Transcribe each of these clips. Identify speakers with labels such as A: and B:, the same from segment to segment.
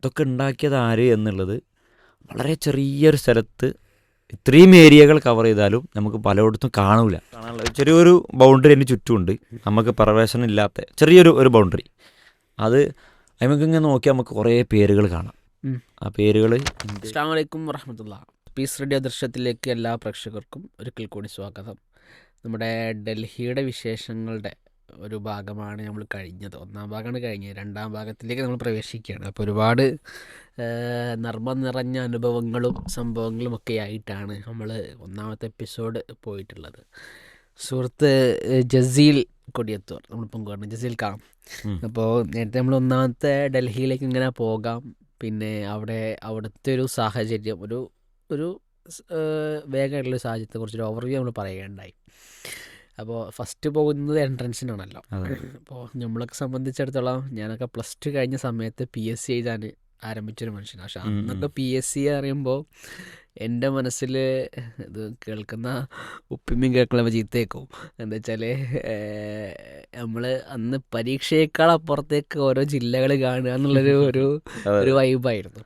A: ഇതൊക്കെ ഉണ്ടാക്കിയത് ആര് എന്നുള്ളത് വളരെ ചെറിയൊരു സ്ഥലത്ത് ഇത്രയും ഏരിയകൾ കവർ ചെയ്താലും നമുക്ക് പലയിടത്തും കാണൂല. കാണാനുള്ള ചെറിയൊരു ബൗണ്ടറി അതിന് ചുറ്റുമുണ്ട്. നമുക്ക് പ്രവേശനം ഇല്ലാത്ത ചെറിയൊരു ഒരു ബൗണ്ടറി അത് നമുക്ക് ഇങ്ങനെ നോക്കിയാൽ നമുക്ക് കുറേ പേരുകൾ കാണാം. ആ പേരുകൾ
B: അസ്സാം വലൈക്കും വറഹമത്തുള്ള. പീസ് റേഡിയോ ദൃശ്യത്തിലേക്ക് എല്ലാ പ്രേക്ഷകർക്കും ഒരിക്കൽ കൂടി സ്വാഗതം. നമ്മുടെ ഡൽഹിയുടെ വിശേഷങ്ങളുടെ ഒരു ഭാഗമാണ് നമ്മൾ കഴിഞ്ഞത്. ഒന്നാം ഭാഗമാണ് കഴിഞ്ഞത്. രണ്ടാം ഭാഗത്തിലേക്ക് നമ്മൾ പ്രവേശിക്കുകയാണ്. അപ്പോൾ ഒരുപാട് നർമ്മം നിറഞ്ഞ അനുഭവങ്ങളും സംഭവങ്ങളും ഒക്കെ ആയിട്ടാണ് നമ്മൾ ഒന്നാമത്തെ എപ്പിസോഡ് പോയിട്ടുള്ളത്. സുഹൃത്ത് ജസീൽ കൊടിയത്തൂർ. നമ്മൾ പങ്കുവരണം ജസീൽ
A: കാണാം.
B: അപ്പോൾ നേരത്തെ നമ്മൾ ഒന്നാമത്തെ ഡൽഹിയിലേക്ക് ഇങ്ങനെ പോകാം. പിന്നെ അവിടെ അവിടുത്തെ ഒരു സാഹചര്യം ഒരു ഒരു വേഗമായിട്ടുള്ള സാഹചര്യത്തെ കുറിച്ചൊരു സാഹചര്യത്തെക്കുറിച്ചൊരു ഓവർവ്യൂ നമ്മൾ പറയുകയുണ്ടായി. അപ്പോൾ ഫസ്റ്റ് പോകുന്നത് എൻട്രൻസിനാണല്ലോ. അപ്പോൾ നമ്മളൊക്കെ സംബന്ധിച്ചിടത്തോളം ഞാനൊക്കെ പ്ലസ് ടു കഴിഞ്ഞ സമയത്ത് പി എസ് സി എഴുതാൻ ആരംഭിച്ചൊരു മനുഷ്യനാണ് പക്ഷെ. അന്നൊക്കെ പി എസ് സി അറിയുമ്പോൾ എന്റെ മനസ്സിൽ ഇത് കേൾക്കുന്ന ഉപ്പിമ്മയും കേൾക്കുന്ന ചീത്തേക്കും എന്താ വെച്ചാൽ നമ്മൾ അന്ന് പരീക്ഷയേക്കാൾ അപ്പുറത്തേക്ക് ഓരോ ജില്ലകൾ കാണുക എന്നുള്ളൊരു ഒരു ഒരു വൈബായിരുന്നു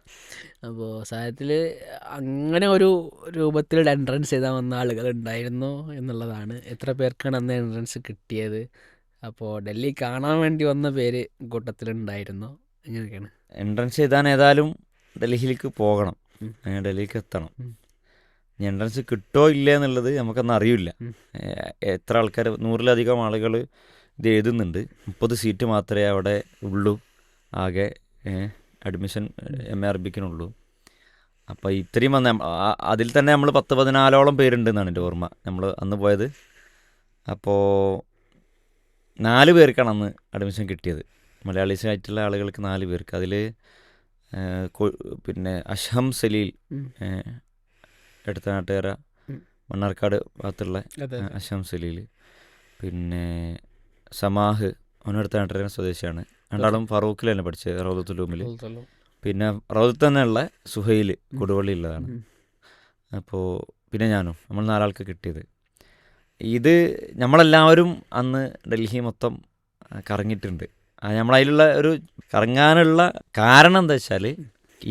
B: അപ്പോൾ സാഹചര്യത്തിൽ അങ്ങനെ ഒരു രൂപത്തിൽ എൻട്രൻസ് ചെയ്താൽ വന്ന ആളുകൾ ഉണ്ടായിരുന്നു എന്നുള്ളതാണ്. എത്ര പേർക്കാണ് അന്ന് എൻട്രൻസ് കിട്ടിയത്? അപ്പോൾ ഡൽഹി കാണാൻ വേണ്ടി വന്ന പേര് കൂട്ടത്തിലുണ്ടായിരുന്നു. ഇങ്ങനെയൊക്കെയാണ്.
A: എൻട്രൻസ് ചെയ്താൽ ഏതായാലും ഡൽഹിയിലേക്ക് പോകണം. ഡൽഹിക്ക് എത്തണം. ഇനി എൻട്രൻസ് കിട്ടോ ഇല്ല എന്നുള്ളത് നമുക്കൊന്നും അറിയില്ല. എത്ര ആൾക്കാർ നൂറിലധികം ആളുകൾ ഇത് എഴുതുന്നുണ്ട്. മുപ്പത് സീറ്റ് മാത്രമേ അവിടെ ഉള്ളൂ. ആകെ അഡ്മിഷൻ എം എ അറബിക്കിനുള്ളൂ. അപ്പോൾ ഇത്രയും വന്ന അതിൽ തന്നെ നമ്മൾ പത്ത് പതിനാലോളം പേരുണ്ട് എന്നാണ് എന്റെ ഓർമ്മ. നമ്മൾ അന്ന് പോയത്. അപ്പോൾ നാല് പേർക്കാണ് അന്ന് അഡ്മിഷൻ കിട്ടിയത്. മലയാളീസ് ആയിട്ടുള്ള ആളുകൾക്ക് നാല് പേർക്ക്. അതിൽ പിന്നെ അഷം സലീൽ എടുത്ത നാട്ടുകാര മണ്ണാർക്കാട് ഭാഗത്തുള്ള അഷം സലീൽ. പിന്നെ സമാഹ് അവനടുത്ത നാട്ടുകാരൻ സ്വദേശിയാണ്. രണ്ടാളും ഫറൂഖിൽ തന്നെ പഠിച്ചത് റൗദത്തുലൂമിൽ പിന്നെ റൗദത്ത് ഉള്ള സുഹൈൽ കൊടുവള്ളിയുള്ളതാണ് അപ്പോൾ പിന്നെ ഞാനും നമ്മൾ നാലാൾക്ക് കിട്ടിയത്. ഇത് നമ്മളെല്ലാവരും അന്ന് ഡൽഹി മൊത്തം കറങ്ങിയിട്ടുണ്ട്. നമ്മളതിലുള്ള ഒരു കറങ്ങാനുള്ള കാരണം എന്താ വെച്ചാൽ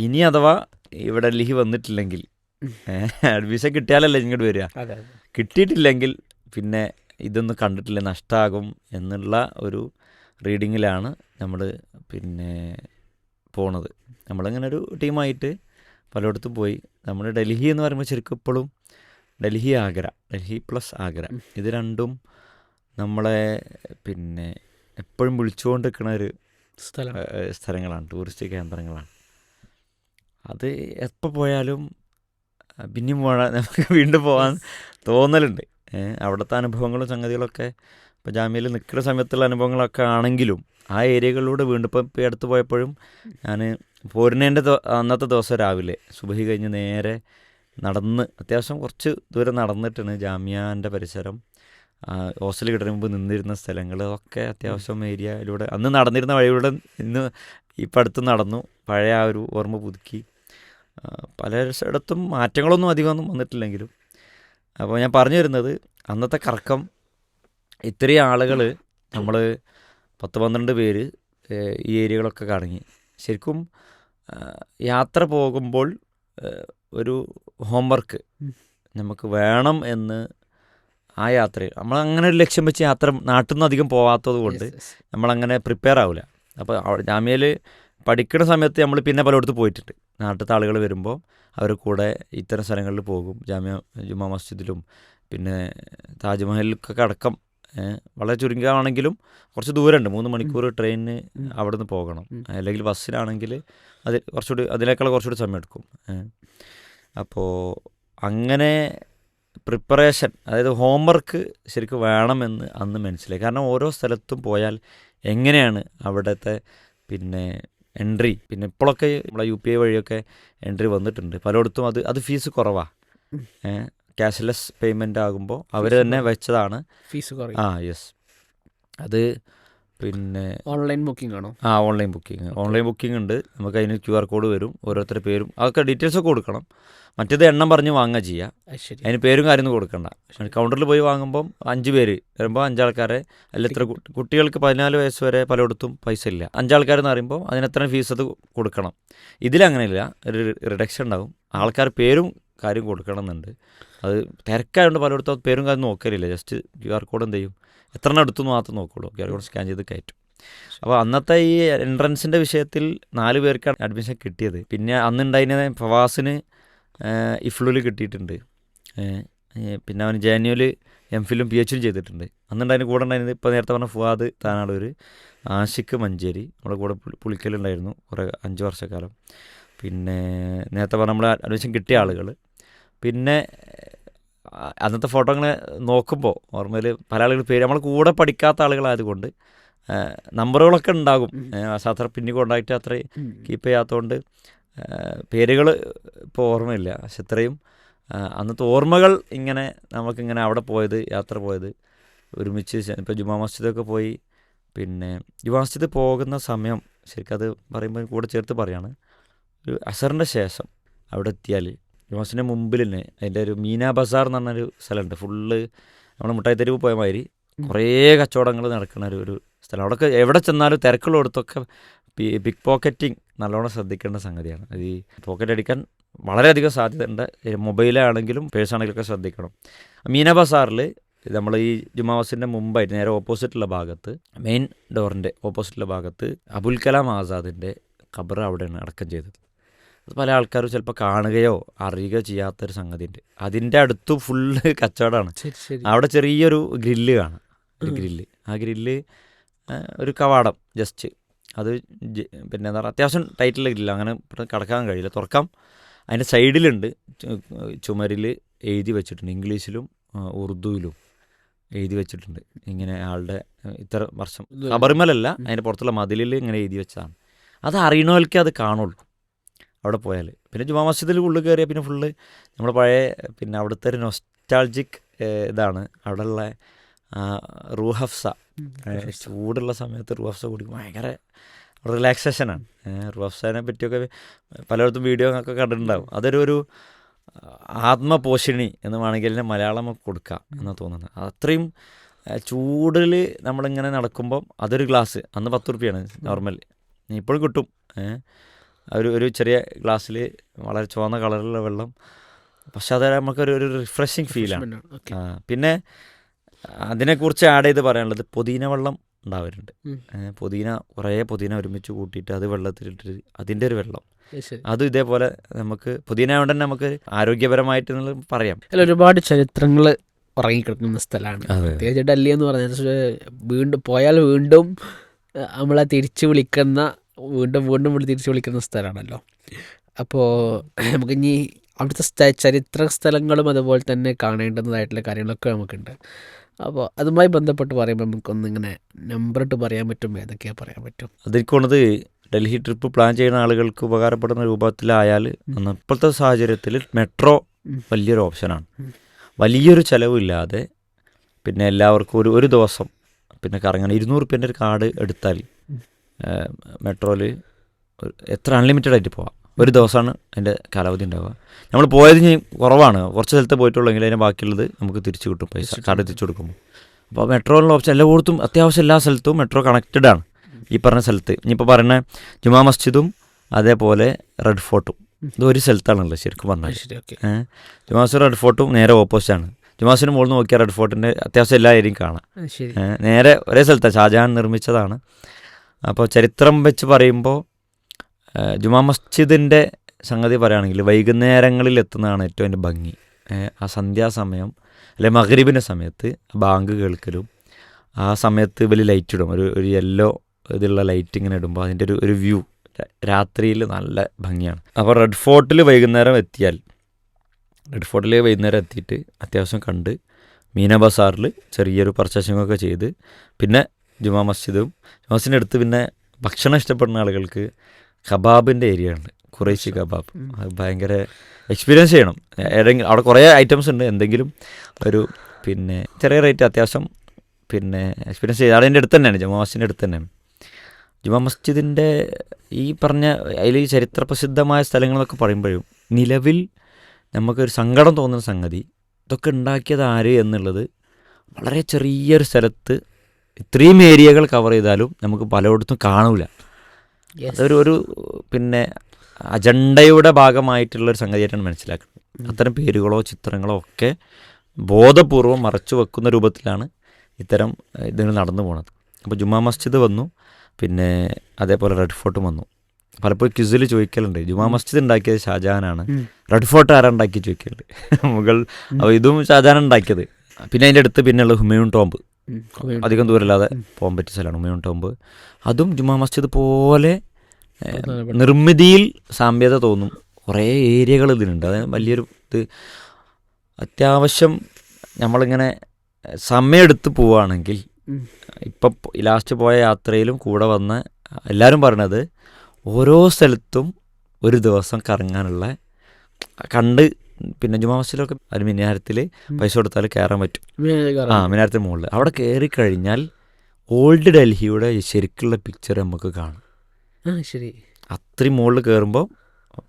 A: ഇനി അഥവാ ഇവിടെ ഡൽഹി വന്നിട്ടില്ലെങ്കിൽ അഡ്മിഷൻ കിട്ടിയാലല്ലേ ഇങ്ങോട്ട് വരിക. കിട്ടിയിട്ടില്ലെങ്കിൽ പിന്നെ ഇതൊന്നും കണ്ടിട്ടില്ല നഷ്ടമാകും എന്നുള്ള ഒരു റീഡിങ്ങിലാണ് നമ്മൾ പിന്നെ പോണത്. നമ്മളിങ്ങനെ ഒരു ടീമായിട്ട് പലയിടത്തും പോയി. നമ്മൾ ഡൽഹി എന്ന് പറയുമ്പോൾ ശരിക്കും ഇപ്പോഴും ഡൽഹി ആഗ്ര ഡൽഹി പ്ലസ് ആഗ്ര. ഇത് രണ്ടും നമ്മളെ പിന്നെ എപ്പോഴും വിളിച്ചുകൊണ്ടിരിക്കുന്ന ഒരു
B: സ്ഥലം.
A: സ്ഥലങ്ങളാണ് ടൂറിസ്റ്റ് കേന്ദ്രങ്ങളാണ്. അത് എപ്പോൾ പോയാലും പിന്നെയും പോകാൻ നമുക്ക് വീണ്ടും പോകാൻ തോന്നലുണ്ട്. അവിടുത്തെ അനുഭവങ്ങളും സംഗതികളൊക്കെ ഇപ്പോൾ ജാമ്യയിൽ നിൽക്കുന്ന സമയത്തുള്ള അനുഭവങ്ങളൊക്കെ ആണെങ്കിലും ആ ഏരിയകളിലൂടെ വീണ്ടും ഇപ്പം അടുത്ത് പോയപ്പോഴും ഞാൻ പോരുന്നതിന്റെ അന്നത്തെ ദിവസം രാവിലെ സുബഹി കഴിഞ്ഞ് നേരെ നടന്ന് അത്യാവശ്യം കുറച്ച് ദൂരം നടന്നിട്ടാണ് ജാമ്യാന്റെ പരിസരം ഹോസ്റ്റൽ കിട്ടുന്നതിന് മുമ്പ് നിന്നിരുന്ന സ്ഥലങ്ങൾ ഒക്കെ അത്യാവശ്യം ഏരിയയിലൂടെ അന്ന് നടന്നിരുന്ന വഴിയിലൂടെ ഇന്ന് ഇപ്പം അടുത്ത് നടന്നു പഴയ ആ ഒരു ഓർമ്മ പുതുക്കി. പല പലയിടത്തും മാറ്റങ്ങളൊന്നും അധികമൊന്നും വന്നിട്ടില്ലെങ്കിലും. അപ്പോൾ ഞാൻ പറഞ്ഞു വരുന്നത് അന്നത്തെ കറക്കം ഇത്രയും ആളുകൾ നമ്മൾ പത്ത് പന്ത്രണ്ട് പേര് ഈ ഏരിയകളൊക്കെ കറങ്ങി. ശരിക്കും യാത്ര പോകുമ്പോൾ ഒരു ഹോംവർക്ക് നമുക്ക് വേണം എന്ന് ആ യാത്ര നമ്മൾ അങ്ങനെ ഒരു ലക്ഷ്യം വെച്ച് യാത്ര നാട്ടിൽ നിന്ന് അധികം പോകാത്തത് കൊണ്ട്. നമ്മളങ്ങനെ പ്രിപ്പയർ ആവില്ല അപ്പോൾ അവിടെ ജാമ്യയിൽ പഠിക്കുന്ന സമയത്ത് നമ്മൾ പിന്നെ പലയിടത്ത് പോയിട്ടുണ്ട്. നാട്ടിലത്തെ ആളുകൾ വരുമ്പോൾ അവർ കൂടെ ഇത്തരം സ്ഥലങ്ങളിൽ പോകും. ജാമ്യ ജുമാ മസ്ജിദിലും പിന്നെ താജ്മഹലിലൊക്കെ അടക്കം വളരെ ചുരുങ്ങാണെങ്കിലും കുറച്ച് ദൂരമുണ്ട്. മൂന്ന് മണിക്കൂർ ട്രെയിനിന്. അവിടെ നിന്ന് പോകണം. അല്ലെങ്കിൽ ബസ്സിലാണെങ്കിൽ അത് കുറച്ചുകൂടി അതിനേക്കാൾ കുറച്ചുകൂടി സമയം എടുക്കും അപ്പോൾ അങ്ങനെ പ്രിപ്പറേഷൻ അതായത് ഹോംവർക്ക് ശരിക്കും വേണമെന്ന് അന്ന് മനസ്സിലായി. കാരണം ഓരോ സ്ഥലത്തും പോയാൽ എങ്ങനെയാണ് അവിടുത്തെ പിന്നെ എൻട്രി? പിന്നെ ഇപ്പോഴൊക്കെ നമ്മളെ യു പി ഐ വഴിയൊക്കെ എൻട്രി വന്നിട്ടുണ്ട്. പലയിടത്തും അത് അത് ഫീസ് കുറവാണ്
B: ഉം.
A: പിന്നെ
B: ഓൺലൈൻ ബുക്കിംഗ് ആണോ?
A: ആ ഓൺലൈൻ ബുക്കിംഗ് ഓൺലൈൻ ബുക്കിംഗ് ഉണ്ട്. നമുക്ക് അതിന് ക്യു ആർ കോഡ് വരും. ഓരോരുത്തരുടെ പേരും. അതൊക്കെ ഡീറ്റെയിൽസ് ഒക്കെ കൊടുക്കണം. മറ്റേത് എണ്ണം പറഞ്ഞ് വാങ്ങുക ചെയ്യുക
B: അത്
A: അതിന് പേരും കാര്യമൊന്നും കൊടുക്കണ്ട. കൗണ്ടറിൽ പോയി വാങ്ങുമ്പം അഞ്ച് പേര് വരുമ്പോൾ അഞ്ചാൾക്കാരെ അല്ല ഇത്ര കുട്ടികൾക്ക് പതിനാല് വയസ്സ് വരെ പലയിടത്തും പൈസ ഇല്ല. അഞ്ചാൾക്കാരെന്ന് പറയുമ്പോൾ അതിനെത്ര ഫീസ് അത് കൊടുക്കണം. ഇതിലങ്ങനെയില്ല. ഒരു റിഡക്ഷൻ ഉണ്ടാകും. ആൾക്കാർ പേരും കാര്യം കൊടുക്കണം എന്നുണ്ട് അത് തിരക്കായതുകൊണ്ട് പലയിടത്തും പേരും കാര്യം നോക്കലില്ല. ജസ്റ്റ് ക്യു ആർ കോഡ് എന്ത് ചെയ്യും? എത്ര എണ്ണം എടുത്തു മാത്രം നോക്കുള്ളൂ. ക്യു ആർ കോഡ് സ്കാൻ ചെയ്ത് കയറ്റും. അപ്പോൾ അന്നത്തെ ഈ എൻട്രൻസിന്റെ വിഷയത്തിൽ നാല് പേർക്കാണ് അഡ്മിഷൻ കിട്ടിയത്. പിന്നെ അന്നുണ്ടായിരുന്ന ഫവാസിന് ഇഫ്ലുവിൽ കിട്ടിയിട്ടുണ്ട്. പിന്നെ അവൻ ജാനുവൽ എം ഫിലും പി എച്ചും ചെയ്തിട്ടുണ്ട്. അന്നുണ്ടായിരുന്നു കൂടെ ഉണ്ടായിരുന്നത് ഇപ്പോൾ നേരത്തെ പറഞ്ഞ ഫുവാദ് താനാളൂർ ആഷിക്ക് മഞ്ചേരി നമ്മുടെ കൂടെ പുളി- പുളിക്കലുണ്ടായിരുന്നു കുറേ അഞ്ച് വർഷക്കാലം. പിന്നെ നേരത്തെ പറഞ്ഞ നമ്മൾ അഡ്മിഷൻ കിട്ടിയ ആളുകൾ പിന്നെ അന്നത്തെ ഫോട്ടോ അങ്ങനെ നോക്കുമ്പോൾ ഓർമ്മയിൽ പല ആളുകൾ പേര്. നമ്മൾ കൂടെ പഠിക്കാത്ത ആളുകളായതുകൊണ്ട് നമ്പറുകളൊക്കെ ഉണ്ടാകും. അത്ര പിന്നെ കോണ്ടാക്റ്റ് അത്രയും
B: ഉം.
A: കീപ്പ് ചെയ്യാത്തതുകൊണ്ട് പേരുകൾ ഇപ്പോൾ ഓർമ്മയില്ല. പക്ഷെ ഇത്രയും അന്നത്തെ ഓർമ്മകൾ ഇങ്ങനെ നമുക്കിങ്ങനെ അവിടെ പോയത് യാത്ര പോയത് ഒരുമിച്ച് ഇപ്പോൾ ജുമാ മസ്ജിദൊക്കെ പോയി പിന്നെ ജുമാ മസ്ജിദ് പോകുന്ന സമയം ശരിക്കും അത് പറയുമ്പോൾ കൂടെ ചേർത്ത് പറയാണ് ഒരു അസറിന്റെ ശേഷം അവിടെ എത്തിയാൽ ജുമാ മസ്ജിദിന്റെ മുമ്പിൽ തന്നെ അതിന്റെ ഒരു മീന ബസാർ എന്ന് പറഞ്ഞൊരു സ്ഥലമുണ്ട്. ഫുള്ള് നമ്മൾ മുട്ടായി തെരുവ് പോയ മാതിരി കുറേ കച്ചവടങ്ങൾ നടക്കുന്ന ഒരു ഒരു സ്ഥലം. അവിടെയൊക്കെ എവിടെ ചെന്നാലും തിരക്കുള്ളിടത്തൊക്കെ ബിഗ് പോക്കറ്റിങ് നല്ലോണം ശ്രദ്ധിക്കേണ്ട സംഗതിയാണ്. അത് ഈ പോക്കറ്റ് അടിക്കാൻ വളരെയധികം സാധ്യത ഉണ്ട് മൊബൈലാണെങ്കിലും പേഴ്സാണെങ്കിലും ഒക്കെ ശ്രദ്ധിക്കണം. മീന ബസാറിൽ നമ്മൾ ഈ ജുമാ മസ്ജിദിന്റെ മുമ്പായിട്ട് നേരെ ഓപ്പോസിറ്റുള്ള ഭാഗത്ത് മെയിൻ ഡോറിന്റെ ഓപ്പോസിറ്റുള്ള ഭാഗത്ത് അബുൽ കലാം ആസാദിന്റെ ഖബർ അവിടെയാണ് അടക്കം ചെയ്തത്. അത് പല ആൾക്കാരും ചിലപ്പോൾ കാണുകയോ അറിയുകയോ ചെയ്യാത്തൊരു സംഗതിയുണ്ട്. അതിന്റെ അടുത്ത് ഫുള്ള് കച്ചവടമാണ് അവിടെ ചെറിയൊരു ഗ്രില്ല് കാണാം. ഒരു. ഗ്രില്ല് ആ ഗ്രില്ല് ഒരു കവാടം ജസ്റ്റ് അത് പിന്നെ എന്താ പറയുക അത്യാവശ്യം ടൈറ്റിലുള്ള ഗ്രില്ല് അങ്ങനെ കടക്കാൻ കഴിയില്ല. തുറക്കാം. അതിന്റെ സൈഡിലുണ്ട്. ചുമരിൽ എഴുതി വെച്ചിട്ടുണ്ട്. ഇംഗ്ലീഷിലും ഉറുദുവിലും എഴുതി വെച്ചിട്ടുണ്ട്. ഇങ്ങനെ ആളുടെ ഇത്ര വർഷം.
B: ഇത്
A: ഖബറിമലല്ല അതിന്റെ പുറത്തുള്ള മതിലിൽ ഇങ്ങനെ എഴുതി വെച്ചതാണ്. അത് അറിയണവർക്ക് അത് കാണുള്ളൂ. അവിടെ പോയാൽ പിന്നെ ജുമാ മസ്ജിദിൽ ഉള്ളിൽ കയറിയാൽ പിന്നെ ഫുള്ള് നമ്മൾ പഴയ പിന്നെ അവിടുത്തെ ഒരു നൊസ്റ്റാൾജിക് ഇതാണ്. അവിടെയുള്ള റൂഹഫ്സ ചൂടുള്ള സമയത്ത് റൂഹഫ്സ കുടിക്കും ഭയങ്കര റിലാക്സേഷനാണ് റൂഹഫ്സനെ പറ്റിയൊക്കെ പലയിടത്തും വീഡിയോ ഒക്കെ കണ്ടിട്ടുണ്ടാവും. അതൊരു ഒരു ആത്മപോഷിണി എന്ന് വേണമെങ്കിൽ മലയാളം കൊടുക്കാം എന്നാണ് തോന്നുന്നത്. അത്രയും ചൂടിൽ നമ്മളിങ്ങനെ നടക്കുമ്പം അതൊരു ഗ്ലാസ് അന്ന് പത്ത് റുപ്യാണ് നോർമൽ ഇപ്പോഴും കിട്ടും. ഏഹ് ഒരു ഒരു ചെറിയ ഗ്ലാസ്സിൽ വളരെ ചുവന്ന കളറിലുള്ള വെള്ളം. പക്ഷെ അത് നമുക്കൊരു ഒരു റിഫ്രഷിങ് ഫീലാണ്. പിന്നെ അതിനെക്കുറിച്ച് ആഡ് ചെയ്ത് പറയാനുള്ളത് പുതിന വെള്ളം ഉണ്ടാവാറുണ്ട് പുതിന കുറേ പുതിന ഒരുമിച്ച് കൂട്ടിയിട്ട് അത് വെള്ളത്തിലിട്ടിട്ട് അതിന്റെ ഒരു വെള്ളം.
B: അത്
A: ഇതേപോലെ നമുക്ക് പുതിന കൊണ്ട് തന്നെ നമുക്ക് ആരോഗ്യപരമായിട്ട് പറയാം.
B: അല്ല ഒരുപാട് ചരിത്രങ്ങൾ ഉറങ്ങിക്കിടക്കുന്ന സ്ഥലമാണ്. പ്രത്യേകിച്ച് ഡൽഹി എന്ന് പറഞ്ഞാൽ വീണ്ടും പോയാൽ വീണ്ടും നമ്മളെ തിരിച്ചു വിളിക്കുന്ന വീണ്ടും വീണ്ടും വിളി തിരിച്ചു വിളിക്കുന്ന സ്ഥലമാണല്ലോ. അപ്പോൾ നമുക്ക് ഇനി അവിടുത്തെ സ്ഥ- ചരിത്ര സ്ഥലങ്ങളും അതുപോലെ തന്നെ കാണേണ്ടതായിട്ടുള്ള കാര്യങ്ങളൊക്കെ നമുക്കുണ്ട്. അപ്പോൾ അതുമായി ബന്ധപ്പെട്ട് പറയുമ്പോൾ നമുക്കൊന്നിങ്ങനെ നമ്പറിട്ട് പറയാൻ പറ്റും ഏതൊക്കെയാണ് പറയാൻ പറ്റും.
A: അതിരിക്കുന്നത് ഡൽഹി ട്രിപ്പ് പ്ലാൻ ചെയ്യുന്ന ആളുകൾക്ക് ഉപകാരപ്പെടുന്ന രൂപത്തിലായാൽ ഇപ്പോഴത്തെ സാഹചര്യത്തിൽ മെട്രോ വലിയൊരു ഓപ്ഷനാണ്. വലിയൊരു ചിലവില്ലാതെ പിന്നെ എല്ലാവർക്കും ഒരു ഒരു ദിവസം പിന്നെ കറങ്ങണം. ഇരുന്നൂറ് റുപ്യന്റെ ഒരു കാർഡ് എടുത്താൽ. മെട്രോയിൽ എത്ര അൺലിമിറ്റഡ് ആയിട്ട് പോവാം? ഒരു ദിവസമാണ് അതിന്റെ കാലാവധി ഉണ്ടാവുക. നമ്മൾ പോയത് ഇനി കുറവാണ്. കുറച്ച് സ്ഥലത്ത് പോയിട്ടുള്ളെങ്കിൽ അതിന് ബാക്കിയുള്ളത് നമുക്ക് തിരിച്ചു കിട്ടും പൈസ. കാർഡ് തിരിച്ചു കൊടുക്കുമ്പോൾ. അപ്പോൾ മെട്രോയിലുള്ള ഓപ്ഷൻ എല്ലായിടത്തും അത്യാവശ്യം എല്ലാ സ്ഥലത്തും മെട്രോ കണക്റ്റഡ് ആണ് ഈ പറഞ്ഞ സ്ഥലത്ത്. ഇനിയിപ്പോൾ പറയുന്ന ജുമാ മസ്ജിദും അതേപോലെ റെഡ് ഫോർട്ടും. ഇത് ഒരു സ്ഥലത്താണല്ലോ ശരിക്കും പറഞ്ഞാൽ.
B: ജുമാ ശരി ഓക്കെ.
A: ജുമാസും റെഡ് ഫോർട്ടും നേരെ ഓപ്പോസിറ്റാണ്. ജുമാസിന് മുകളിൽ നോക്കിയാൽ റെഡ് ഫോർട്ടിന്റെ അത്യാവശ്യം എല്ലാ ഏരിയയും കാണാം. നേരെ ഒരേ സ്ഥലത്താണ്. ഷാജഹാൻ നിർമ്മിച്ചതാണ്. അപ്പോൾ ചരിത്രം വെച്ച് പറയുമ്പോൾ ജുമാ മസ്ജിദിന്റെ സംഗതി പറയുകയാണെങ്കിൽ വൈകുന്നേരങ്ങളിൽ എത്തുന്നതാണ് ഏറ്റവും അതിന്റെ ഭംഗി. ആ സന്ധ്യാസമയം അല്ലെ മഹരീബിന്റെ സമയത്ത് ബാങ്ക് കേൾക്കലും ആ സമയത്ത് വലിയ ലൈറ്റ് ഇടും. ഒരു ഒരു യെല്ലോ ഇതിലുള്ള ലൈറ്റ് ഇങ്ങനെ ഇടുമ്പോൾ അതിന്റെ ഒരു ഒരു വ്യൂ രാത്രിയിൽ നല്ല ഭംഗിയാണ്. അപ്പോൾ റെഡ് ഫോർട്ടിൽ വൈകുന്നേരം എത്തിയാൽ റെഡ് ഫോർട്ടിൽ വൈകുന്നേരം എത്തിയിട്ട് അത്യാവശ്യം കണ്ട് മീന ബസാറിൽ ചെറിയൊരു പർച്ചേസിംഗ് ഒക്കെ ചെയ്ത് പിന്നെ ജുമാ മസ്ജിദും. മസ്ജിദിന്റെ അടുത്ത് പിന്നെ ഭക്ഷണം ഇഷ്ടപ്പെടുന്ന ആളുകൾക്ക് കബാബിന്റെ ഏരിയ ഉണ്ട്. കുറേശ്ശി കബാബ്. അത് ഭയങ്കര എക്സ്പീരിയൻസ് ചെയ്യണം. ഏതെങ്കിലും അവിടെ കുറേ ഐറ്റംസ് ഉണ്ട്. എന്തെങ്കിലും ഒരു പിന്നെ ചെറിയ റേറ്റ് അത്യാവശ്യം പിന്നെ എക്സ്പീരിയൻസ് ചെയ്ത്. അതിന്റെ അടുത്ത് തന്നെയാണ്. ജമാ മസ്ജിദിന്റെ അടുത്ത് തന്നെയാണ്. ജുമാ മസ്ജിദിന്റെ ഈ പറഞ്ഞ അതിൽ ചരിത്ര പ്രസിദ്ധമായ സ്ഥലങ്ങളെന്നൊക്കെ പറയുമ്പോഴും നിലവിൽ നമുക്കൊരു സങ്കടം തോന്നുന്ന സംഗതി ഇതൊക്കെ ഉണ്ടാക്കിയത് ആര് എന്നുള്ളത് വളരെ ചെറിയൊരു സ്ഥലത്ത് ഇത്രയും ഏരിയകൾ കവർ ചെയ്താലും നമുക്ക് പലയിടത്തും കാണൂല. അതൊരു ഒരു പിന്നെ അജണ്ടയുടെ ഭാഗമായിട്ടുള്ളൊരു സംഗതിയായിട്ടാണ് മനസ്സിലാക്കുന്നത്. അത്തരം പേരുകളോ ചിത്രങ്ങളോ ഒക്കെ ബോധപൂർവം മറച്ചു വെക്കുന്ന രൂപത്തിലാണ് ഇത്തരം ഇതിന് നടന്നു പോണത്. അപ്പോൾ ജുമാ മസ്ജിദ് വന്നു പിന്നെ അതേപോലെ റെഡ് ഫോർട്ടും വന്നു. പലപ്പോഴും ക്വിസിൽ ചോദിക്കലുണ്ട്. ജുമാ മസ്ജിദ് ഉണ്ടാക്കിയത് ഷാജഹാനാണ്. റെഡ് ഫോർട്ട് ആരാ ഉണ്ടാക്കി ചോദിക്കലുണ്ട്. മുഗൾ അപ്പോൾ ഇതും ഷാജഹാൻ ഉണ്ടാക്കിയത്. പിന്നെ അതിന്റെ അടുത്ത് പിന്നെയുള്ള ഹുമയൂൺ ടോംബ്. അധികം ദൂരമില്ലാതെ. പോകാൻ പറ്റിയ സ്ഥലമാണ് ഉമയൂൺ ടോംബ് അതും ജുമാ മസ്ജിദ് പോലെ നിർമ്മിതിയിൽ സാമ്യത തോന്നും. കുറേ ഏരിയകൾ ഇതിനുണ്ട് അതായത് വലിയൊരു ഇത്. അത്യാവശ്യം നമ്മളിങ്ങനെ സമയമെടുത്ത് പോവുകയാണെങ്കിൽ. ഇപ്പം ലാസ്റ്റ് പോയ യാത്രയിലും കൂടെ വന്ന എല്ലാവരും പറയണത് ഓരോ സ്ഥലത്തും ഒരു ദിവസം കറങ്ങാനുള്ള കണ്ട് പിന്നെ ജുമാ മസ്ജിദിലൊക്കെ ഒരു മിനാരത്തിൽ പൈസ കൊടുത്താൽ കയറാൻ പറ്റും. ആ. മിനാരത്തിന് മുകളിൽ അവിടെ കയറി കഴിഞ്ഞാൽ ഓൾഡ് ഡൽഹിയുടെ ശരിക്കുള്ള പിക്ചർ നമുക്ക് കാണും.
B: ആ ശരി.
A: അത്രയും മുകളിൽ കയറുമ്പോൾ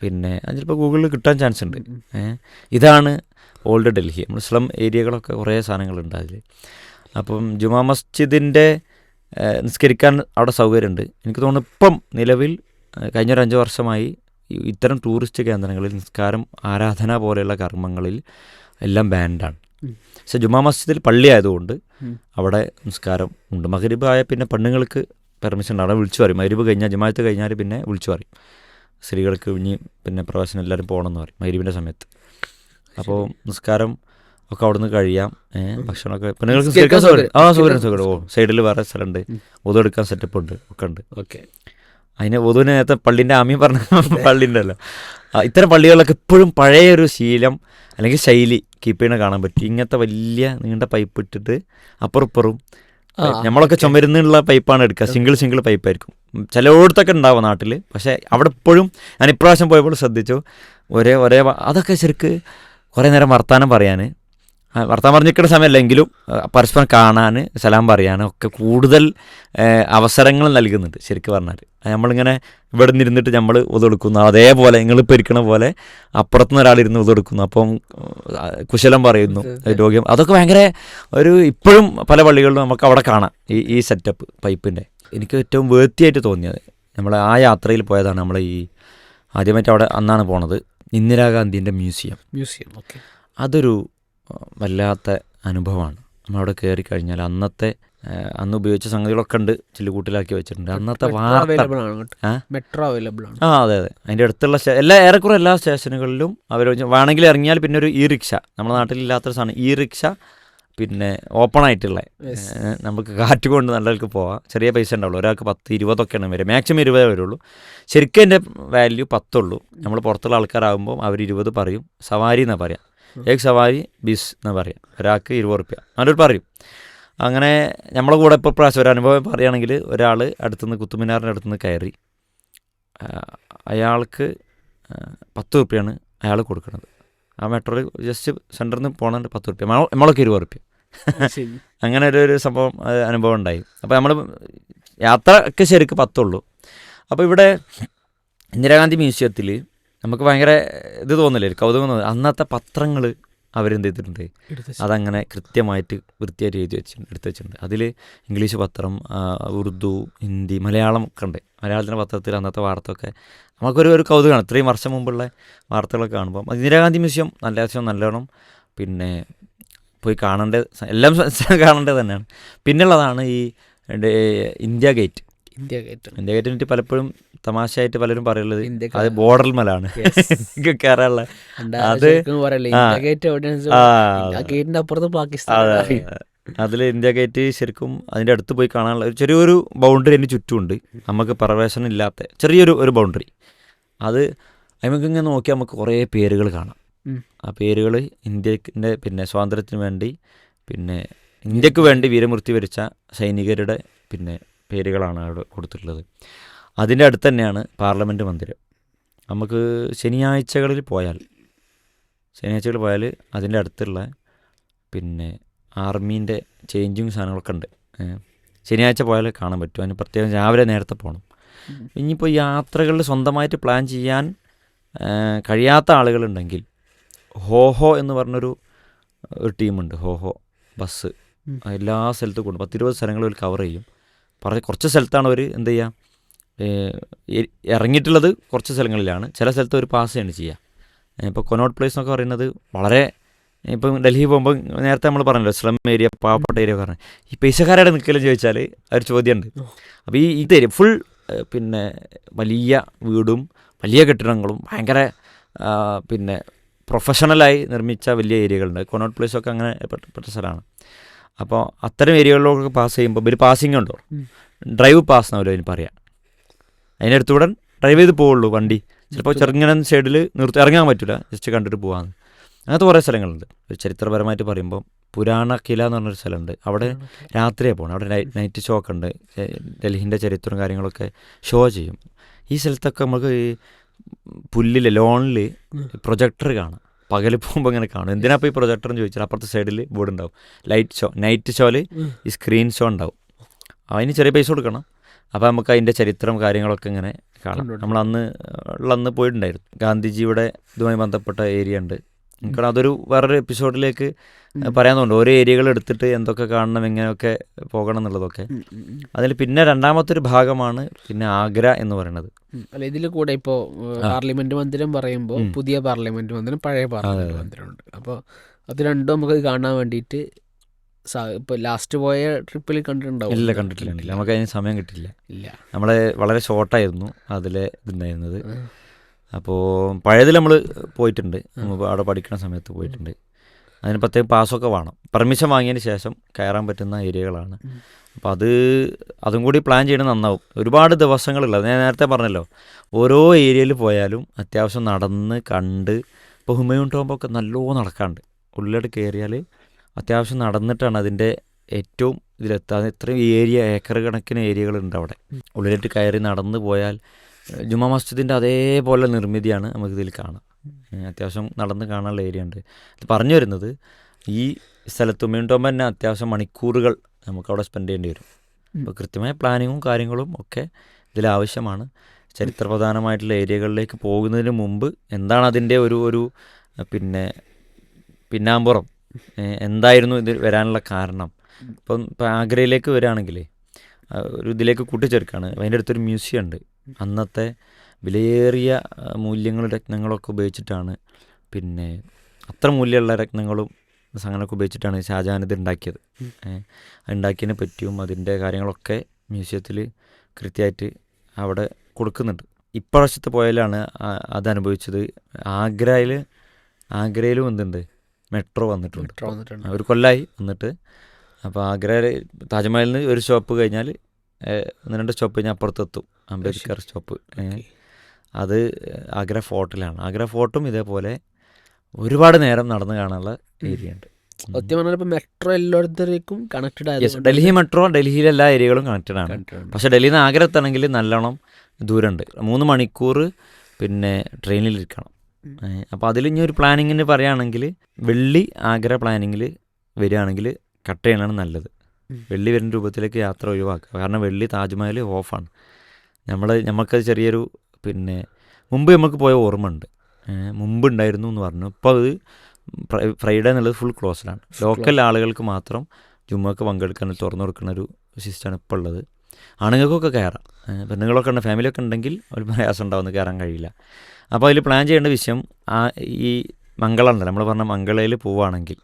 A: പിന്നെ അത് ചിലപ്പോൾ ഗൂഗിളിൽ കിട്ടാൻ ചാൻസ് ഉണ്ട്. ഇതാണ് ഓൾഡ് ഡൽഹി. നമ്മൾ സ്ലം ഏരിയകളൊക്കെ കുറേ സാധനങ്ങളുണ്ട് അതിൽ അപ്പം ജുമാ മസ്ജിദിന്റെ നിസ്കരിക്കാൻ അവിടെ സൗകര്യമുണ്ട്. എനിക്ക് തോന്നുന്നു ഇപ്പം നിലവിൽ കഴിഞ്ഞൊരു അഞ്ച് വർഷമായി ഇത്തരം ടൂറിസ്റ്റ് കേന്ദ്രങ്ങളിൽ നിസ്കാരം ആരാധന പോലെയുള്ള കർമ്മങ്ങളിൽ എല്ലാം ബാൻഡാണ്. പക്ഷെ ജുമാ മസ്ജിദിൽ പള്ളി ആയതുകൊണ്ട് അവിടെ നിസ്കാരം ഉണ്ട്. മകരിബ് ആയ പിന്നെ പെണ്ണുങ്ങൾക്ക് പെർമിഷൻ ഉണ്ടാവും. അവിടെ വിളിച്ചു പറയും. മകരിബ് കഴിഞ്ഞാൽ ജമാഅത്ത് കഴിഞ്ഞാൽ പിന്നെ വിളിച്ചു പറയും. സ്ത്രീകൾക്ക് ഇനി പിന്നെ പ്രവേശനം എല്ലാവരും പോകണമെന്ന് പറയും മകരിബിന്റെ സമയത്ത്. അപ്പോൾ നിസ്കാരം ഒക്കെ അവിടെ നിന്ന് കഴിയാം ഭക്ഷണമൊക്കെ പെണ്ണുങ്ങൾക്ക് ആ സൗകര്യം. സൗകര്യം ഓ സൈഡിൽ വേറെ സ്ഥലമുണ്ട്.
B: ഉം.
A: എടുക്കാൻ സെറ്റപ്പ് ഉണ്ട്. ഒക്കെ ഉണ്ട്.
B: ഓക്കെ.
A: അതിന് പൊതുവിന് നേരത്തെ പള്ളിന്റെ ആമി പറഞ്ഞ പള്ളിന്റെ അല്ല ഇത്തരം പള്ളികളിലൊക്കെ ഇപ്പോഴും പഴയ ഒരു ശീലം അല്ലെങ്കിൽ ശൈലി കീപ്പ് ചെയ്യണ കാണാൻ പറ്റും. ഇങ്ങനത്തെ വലിയ നീണ്ട പൈപ്പ് ഇട്ടിട്ട്
B: അപ്പുറപ്പുറം
A: നമ്മളൊക്കെ ചുമരുന്നുള്ള പൈപ്പാണ് എടുക്കുക. സിംഗിൾ സിംഗിൾ പൈപ്പായിരിക്കും ചിലയിടത്തൊക്കെ ഉണ്ടാവും നാട്ടിൽ പക്ഷേ അവിടെ ഇപ്പോഴും ഞാൻ ഇപ്രാവശ്യം പോയപ്പോൾ ശ്രദ്ധിച്ചു. ഒരേ ഒരേ അതൊക്കെ ശരിക്ക് കുറേ നേരം വർത്തമാനം പറയാൻ വർത്തമാനം പറഞ്ഞിരിക്കുന്ന സമയമല്ലെങ്കിലും പരസ്പരം കാണാൻ സലാം പറയാൻ ഒക്കെ കൂടുതൽ അവസരങ്ങൾ നൽകുന്നുണ്ട് ശരിക്കും പറഞ്ഞാൽ നമ്മളിങ്ങനെ ഇവിടെ നിന്ന് ഇരുന്നിട്ട് നമ്മൾ ഉതെടുക്കുന്നു. അതേപോലെ നിങ്ങൾ പെരുക്കണ പോലെ അപ്പുറത്തുനിന്ന് ഒരാളിരുന്ന് ഉതെടുക്കുന്നു. അപ്പം കുശലം പറയുന്നു. രോഗ്യം അതൊക്കെ ഭയങ്കര ഒരു ഇപ്പോഴും പല പള്ളികളിലും നമുക്ക് അവിടെ കാണാം. ഈ ഈ സെറ്റപ്പ് പൈപ്പിന്റെ എനിക്ക് ഏറ്റവും വേർത്തിയായിട്ട് തോന്നിയത് നമ്മൾ ആ യാത്രയിൽ പോയതാണ് നമ്മൾ ഈ ആദ്യമായിട്ട് അവിടെ അന്നാണ് പോണത്. ഇന്ദിരാഗാന്ധിന്റെ മ്യൂസിയം.
B: Museum okay.
A: അതൊരു വല്ലാത്ത അനുഭവമാണ്. നമ്മളവിടെ കയറി കഴിഞ്ഞാൽ അന്നത്തെ അന്ന് ഉപയോഗിച്ച സംഗതികളൊക്കെ ഉണ്ട്. ചില്ലുകൂട്ടിലാക്കി വെച്ചിട്ടുണ്ട്. അന്നത്തെ വാർത്ത?
B: മെട്രോ അവൈലബിൾ ആണ്.
A: ആ അതെ അതെ. അതിന്റെ അടുത്തുള്ള എല്ലാ ഏറെക്കുറെ എല്ലാ സ്റ്റേഷനുകളിലും അവർ വേണമെങ്കിൽ ഇറങ്ങിയാൽ പിന്നെ ഒരു ഇ റിക്ഷ നമ്മുടെ നാട്ടിലില്ലാത്തൊരു സാധനം. ഇ റിക്ഷ പിന്നെ ഓപ്പൺ ആയിട്ടുള്ള. നമുക്ക് കാറ്റ് കൊണ്ട് നല്ലവർക്ക് പോവാം. ചെറിയ പൈസ ഉണ്ടാവുള്ളൂ. ഒരാൾക്ക് പത്ത് ഇരുപതൊക്കെയാണ് വരെ മാക്സിമം ഇരുപതേ വരുള്ളൂ. ശരിക്കും എന്റെ വാല്യൂ പത്തുള്ളൂ. നമ്മൾ പുറത്തുള്ള ആൾക്കാരാകുമ്പോൾ അവർ ഇരുപത് പറയും. സവാരി എന്നാണ് പറയാം. ഏക് സവാരി ബീസ് എന്നാണ് പറയാം. ഒരാൾക്ക് ഇരുപത് റുപ്യ. അവരൊരു പറയും. അങ്ങനെ നമ്മളെ കൂടെ ഇപ്പോൾ പ്രാവശ്യം ഒരു അനുഭവം പറയുകയാണെങ്കിൽ ഒരാൾ അടുത്തുനിന്ന് കുത്തുമിനാറിന്റെ അടുത്തുനിന്ന് കയറി അയാൾക്ക് പത്ത് റുപ്യാണ് അയാൾ കൊടുക്കുന്നത്. ആ മെട്രോയിൽ ജസ്റ്റ് സെന്ററിൽ നിന്ന് പോകണത് പത്ത് റുപ്യ. നമ്മള- നമ്മളൊക്കെ ഇരുപത് റുപ്യ. അങ്ങനെ ഒരു ഒരു സംഭവം അനുഭവം ഉണ്ടായി. അപ്പോൾ നമ്മൾ യാത്ര ഒക്കെ ശരിക്ക് പത്തുള്ളൂ. അപ്പോൾ ഇവിടെ ഇന്ദിരാഗാന്ധി മ്യൂസിയത്തിൽ നമുക്ക് ഭയങ്കര ഇത് തോന്നില്ലേ കൗതുകം തോന്നുന്നത്. അന്നത്തെ പത്രങ്ങൾ അവരെന്ത് ചെയ്തിട്ടുണ്ട്. അതങ്ങനെ കൃത്യമായിട്ട് വൃത്തിയായിട്ട് എഴുതി വെച്ചിട്ടുണ്ട് എടുത്തു വെച്ചിട്ടുണ്ട്. അതിൽ ഇംഗ്ലീഷ് പത്രം ഉറുദു ഹിന്ദി മലയാളം ഒക്കെ ഉണ്ട്. മലയാളത്തിന്റെ പത്രത്തിൽ അന്നത്തെ വാർത്തയൊക്കെ നമുക്കൊരു ഒരു കൗതുകമാണ്. ഇത്രയും വർഷം മുമ്പുള്ള വാർത്തകളൊക്കെ കാണുമ്പോൾ ഇന്ദിരാഗാന്ധി മ്യൂസിയം നല്ല അത്യാവശ്യം നല്ലോണം പിന്നെ പോയി കാണേണ്ടത് എല്ലാം കാണേണ്ടത് തന്നെയാണ്. പിന്നുള്ളതാണ് ഈ India Gate.
B: India Gate
A: India ഗേറ്റിനെ പറ്റി പലപ്പോഴും തമാശയായിട്ട് പലരും പറയുള്ളത് അത് ബോർഡർ മലാണ്. അത്
B: ഗേറ്റ്
A: ആ.
B: ഗേറ്റിന്റെ അപ്പുറത്ത് പാകിസ്ഥാൻ
A: അതെ അതിൽ ഇന്ത്യ ഗേറ്റ് ശരിക്കും അതിന്റെ അടുത്ത് പോയി കാണാനുള്ള ഒരു ചെറിയൊരു ബൗണ്ടറി അതിന് ചുറ്റുമുണ്ട്. നമുക്ക് പ്രവേശനം ഇല്ലാത്ത ചെറിയൊരു ഒരു ബൗണ്ടറി അത് നമുക്ക് ഇങ്ങനെ നോക്കിയാൽ നമുക്ക് കുറേ പേരുകൾ കാണാം. ആ പേരുകൾ ഇന്ത്യന്റെ പിന്നെ സ്വാതന്ത്ര്യത്തിന് വേണ്ടി പിന്നെ ഇന്ത്യയ്ക്ക് വേണ്ടി വീരമൃത്യു വരിച്ച സൈനികരുടെ പിന്നെ പേരുകളാണ് അവിടെ കൊടുത്തിട്ടുള്ളത്. അതിന്റെ അടുത്ത് തന്നെയാണ് പാർലമെന്റ് മന്ദിരം. നമുക്ക് ശനിയാഴ്ചകളിൽ പോയാൽ ശനിയാഴ്ചകളിൽ പോയാൽ അതിന്റെ അടുത്തുള്ള പിന്നെ ആർമീന്റെ ചേഞ്ചിങ് സാധനങ്ങളൊക്കെ ഉണ്ട്. ശനിയാഴ്ച പോയാൽ കാണാൻ പറ്റും. അതിന് പ്രത്യേകം രാവിലെ നേരത്തെ പോകണം. ഇനിയിപ്പോൾ യാത്രകളിൽ സ്വന്തമായിട്ട് പ്ലാൻ ചെയ്യാൻ കഴിയാത്ത ആളുകളുണ്ടെങ്കിൽ ഹോഹോ എന്ന് പറഞ്ഞൊരു ഒരു ടീമുണ്ട്. ഹോഹോ ബസ്. എല്ലാ സ്ഥലത്തും കൊണ്ട് പത്തിരുപത് സ്ഥലങ്ങൾ കവർ ചെയ്യും. പറഞ്ഞ കുറച്ച് സ്ഥലത്താണ് അവർ എന്ത് ചെയ്യുക ഇറങ്ങിയിട്ടുള്ളത് കുറച്ച് സ്ഥലങ്ങളിലാണ്. ചില സ്ഥലത്ത് ഒരു പാസ് ചെയ്യാണ് ചെയ്യുക ഇപ്പോൾ കൊനോട്ട് പ്ലേസ് എന്നൊക്കെ പറയുന്നത് വളരെ ഇപ്പം ഡൽഹി പോകുമ്പോൾ നേരത്തെ നമ്മൾ പറഞ്ഞല്ലോ സ്ലം ഏരിയ പാവപ്പെട്ട ഏരിയ പറഞ്ഞു. ഈ പൈസക്കാരുടെ നിൽക്കലും ചോദിച്ചാൽ ഒരു ചോദ്യമുണ്ട് അപ്പോൾ ഈ ഇത് ഏരിയ ഫുൾ പിന്നെ വലിയ വീടും വലിയ കെട്ടിടങ്ങളും ഭയങ്കര പിന്നെ പ്രൊഫഷണലായി നിർമ്മിച്ച വലിയ ഏരിയകളുണ്ട് കൊനോട്ട് പ്ലേസൊക്കെ അങ്ങനെ പെട്ട സ്ഥലമാണ്. അപ്പോൾ അത്തരം ഏരിയകളിലൊക്കെ പാസ് ചെയ്യുമ്പോൾ ഒരു പാസിംഗ് ഉണ്ടോ? ഡ്രൈവ് പാസ് എന്നാവില്ല അതിന് പറയാം. അതിന്റെ അടുത്തൂടെ ഡ്രൈവ് ചെയ്ത് പോവുള്ളൂ വണ്ടി. ചിലപ്പോൾ ചെറുങ്ങനെ സൈഡിൽ നിർത്തി ഇറങ്ങാൻ പറ്റില്ല ജസ്റ്റ് കണ്ടിട്ട് പോകാമെന്ന് അങ്ങനത്തെ കുറേ സ്ഥലങ്ങളുണ്ട്. ഒരു ചരിത്രപരമായിട്ട് പറയുമ്പോൾ പുരാണ കില എന്ന് പറഞ്ഞൊരു സ്ഥലമുണ്ട്. അവിടെ രാത്രിയാണ് പോകണം അവിടെ നൈറ്റ് ഷോക്ക് ഒക്കെ ഉണ്ട്. ഡൽഹിന്റെ ചരിത്രവും കാര്യങ്ങളൊക്കെ ഷോ ചെയ്യും. ഈ സ്ഥലത്തൊക്കെ നമുക്ക് പുല്ലിൽ ലോണിൽ പ്രൊജക്ടർ കാണാം. പകൽ പോകുമ്പോൾ ഇങ്ങനെ കാണും. എന്തിനാ ഇപ്പോൾ ഈ പ്രൊജക്ടർ എന്ന് ചോദിച്ചാൽ അപ്പുറത്തെ സൈഡിൽ ബോർഡ് ഉണ്ടാവും. ലൈറ്റ് ഷോ നൈറ്റ് ഷോയിൽ ഈ സ്ക്രീൻ ഷോ ഉണ്ടാവും. അതിന് ചെറിയ പൈസ കൊടുക്കണം. അപ്പോൾ നമുക്ക് അതിന്റെ ചരിത്രം കാര്യങ്ങളൊക്കെ ഇങ്ങനെ കാണാം. നമ്മൾ അന്ന് ഉള്ള അന്ന് പോയിട്ടുണ്ടായിരുന്നു. ഗാന്ധിജിയുടെ ഇതുമായി ബന്ധപ്പെട്ട ഏരിയ ഉണ്ട്. നമുക്ക് അതൊരു വേറൊരു എപ്പിസോഡിലേക്ക് പറയാനുണ്ട് ഓരോ ഏരിയകൾ എടുത്തിട്ട് എന്തൊക്കെ കാണണം എങ്ങനെയൊക്കെ പോകണം എന്നുള്ളതൊക്കെ. അതിൽ പിന്നെ രണ്ടാമത്തെ ഒരു ഭാഗമാണ് പിന്നെ ആഗ്ര എന്ന് പറയുന്നത്.
B: അല്ല ഇതിൽ കൂടെ ഇപ്പോൾ പാർലമെന്റ് മന്ദിരം പറയുമ്പോൾ പുതിയ പാർലമെന്റ് മന്ദിരം പഴയ പാർലമെന്റ്. മന്ദിരമുണ്ട്. അപ്പോൾ അത് രണ്ടും നമുക്ക് കാണാൻ വേണ്ടിയിട്ട് ഇപ്പോൾ ലാസ്റ്റ് പോയ ട്രിപ്പിൽ കണ്ടിട്ടുണ്ടാവും.
A: ഇല്ല കണ്ടിട്ടില്ല നമുക്ക് അതിന് സമയം കിട്ടില്ല.
B: ഇല്ല.
A: നമ്മൾ വളരെ ഷോർട്ടായിരുന്നു അതിലെ ഇതുണ്ടായിരുന്നത്. അപ്പോൾ പഴയതിൽ നമ്മൾ പോയിട്ടുണ്ട്. നമ്മൾ അവിടെ പഠിക്കുന്ന സമയത്ത് പോയിട്ടുണ്ട്. അതിന് പ്രത്യേകം പാസ്സൊക്കെ വേണം. പെർമിഷൻ വാങ്ങിയതിന് ശേഷം കയറാൻ പറ്റുന്ന ഏരിയകളാണ്.
B: അപ്പം
A: അപ്പോൾ അത് അതും കൂടി പ്ലാൻ ചെയ്യണത് നന്നാവും. ഒരുപാട് ദിവസങ്ങളില്ല. ഞാൻ നേരത്തെ പറഞ്ഞല്ലോ. ഓരോ ഏരിയയിൽ പോയാലും അത്യാവശ്യം നടന്ന് കണ്ട് ഇപ്പോൾ ഹുമയൂൺ ടോമ്പൊക്കെ നല്ലോണം നടക്കാണ്ട്. ഉള്ളിലോട്ട് കയറിയാൽ അത്യാവശ്യം നടന്നിട്ടാണ് അതിന്റെ ഏറ്റവും ഇതിലെത്താൻ ഇത്രയും ഏരിയ ഏക്കർ കണക്കിന് ഏരിയകളുണ്ട് അവിടെ. ഉള്ളിലോട്ട് കയറി നടന്ന് പോയാൽ ജുമാ മസ്ജിദിന്റെ അതേപോലെ നിർമ്മിതിയാണ് നമുക്കിതിൽ കാണാം. അത്യാവശ്യം നടന്ന് കാണാനുള്ള ഏരിയ ഉണ്ട്. അത് പറഞ്ഞു വരുന്നത് ഈ സ്ഥലത്ത് ഉമ്മയുണ്ടാകുമ്പോൾ തന്നെ അത്യാവശ്യം മണിക്കൂറുകൾ നമുക്ക് അവിടെ സ്പെൻഡ് ചെയ്യേണ്ടി വരും. അപ്പോൾ കൃത്യമായ പ്ലാനിങ്ങും കാര്യങ്ങളും ഒക്കെ ഇതിലാവശ്യമാണ് ചരിത്രപ്രധാനമായിട്ടുള്ള ഏരിയകളിലേക്ക് പോകുന്നതിന് മുമ്പ് എന്താണ് അതിന്റെ ഒരു ഒരു പിന്നെ പിന്നാമ്പുറം എന്തായിരുന്നു ഇത് വരാനുള്ള കാരണം? ഇപ്പം ഇപ്പം ആഗ്രയിലേക്ക് വരികയാണെങ്കിലേ ഒരു ഇതിലേക്ക് കൂട്ടിച്ചേർക്കാണ് അതിന്റെ അടുത്തൊരു മ്യൂസിയം ഉണ്ട്. അന്നത്തെ വിലയേറിയ മൂല്യങ്ങൾ രത്നങ്ങളൊക്കെ ഉപയോഗിച്ചിട്ടാണ്. പിന്നെ അത്ര മൂല്യമുള്ള രത്നങ്ങളും സാധനങ്ങളൊക്കെ ഉപയോഗിച്ചിട്ടാണ് ഷാജഹാൻ ഇത് ഉണ്ടാക്കിയത്. ഉണ്ടാക്കിയതിനെ പറ്റിയും അതിന്റെ കാര്യങ്ങളൊക്കെ മ്യൂസിയത്തിൽ കൃത്യമായിട്ട് അവിടെ കൊടുക്കുന്നുണ്ട്. ഇപ്രാവശ്യത്തെ പോയാലാണ് അത് അനുഭവിച്ചത് ആഗ്രയിൽ ആഗ്രയിലും എന്തുണ്ട്? മെട്രോ വന്നിട്ടുണ്ട്. ഒരു കൊല്ലായി വന്നിട്ട്. അപ്പോൾ ആഗ്രയിൽ താജ്മഹലിൽ നിന്ന് ഒരു സ്റ്റോപ്പ് കഴിഞ്ഞാൽ ഒന്ന് രണ്ട് സ്റ്റോപ്പ് കഴിഞ്ഞാൽ അപ്പുറത്തെത്തും. അംബേദ്കർ സ്റ്റോപ്പ്. അത് ആഗ്ര ഫോർട്ടിലാണ്. ആഗ്ര ഫോർട്ടും ഇതേപോലെ ഒരുപാട് നേരം നടന്നു കാണാനുള്ള ഏരിയ ഉണ്ട്
B: സത്യം പറഞ്ഞാൽ ഇപ്പോൾ മെട്രോ എല്ലായിടത്തേക്കും കണക്റ്റഡ് ആയിരുന്നു
A: ഡൽഹി മെട്രോ ഡൽഹിയിലെ എല്ലാ ഏരിയകളും കണക്റ്റഡ് ആണ്. പക്ഷേ ഡൽഹിയിൽ നിന്ന് ആഗ്ര എത്തണമെങ്കിൽ നല്ലോണം ദൂരമുണ്ട് മൂന്ന് മണിക്കൂർ പിന്നെ ട്രെയിനിൽ
B: ഇരിക്കണം.
A: അപ്പോൾ അതിൽ ഇനി ഒരു പ്ലാനിങ്ങിന് പറയുകയാണെങ്കിൽ വെള്ളി ആഗ്ര പ്ലാനിങ്ങിൽ വരികയാണെങ്കിൽ കട്ട് ചെയ്യണമാണ് നല്ലത്. വെള്ളി വരുന്ന രൂപത്തിലേക്ക് യാത്ര ഒഴിവാക്കുക. കാരണം വെള്ളി താജ്മഹൽ ഓഫാണ്. നമ്മൾ നമുക്കത് ചെറിയൊരു പിന്നെ മുമ്പ് നമുക്ക് പോയ ഓർമ്മ ഉണ്ട് മുമ്പ് ഉണ്ടായിരുന്നു എന്ന് പറഞ്ഞു. ഇപ്പോൾ അത് ഫ്രൈഡേ എന്നുള്ളത് ഫുൾ ക്ലോസ്ഡാണ് ലോക്കൽ ആളുകൾക്ക് മാത്രം ജുമ്മക്ക് പങ്കെടുക്കാൻ തുറന്നു കൊടുക്കുന്ന ഒരു സിസ്റ്റമാണ് ഇപ്പോൾ ഉള്ളത്. ആണുങ്ങൾക്കൊക്കെ കയറാം പെണ്ണുങ്ങളൊക്കെ ഉണ്ട് ഫാമിലിയൊക്കെ ഉണ്ടെങ്കിൽ ഒരു പ്രയാസം ഉണ്ടാവുന്ന കയറാൻ കഴിയില്ല. അപ്പോൾ അതിൽ പ്ലാൻ ചെയ്യേണ്ട വിഷയം ആ ഈ മംഗള ഉണ്ടല്ലോ നമ്മൾ പറഞ്ഞ മംഗളയിൽ പോവുകയാണെങ്കിൽ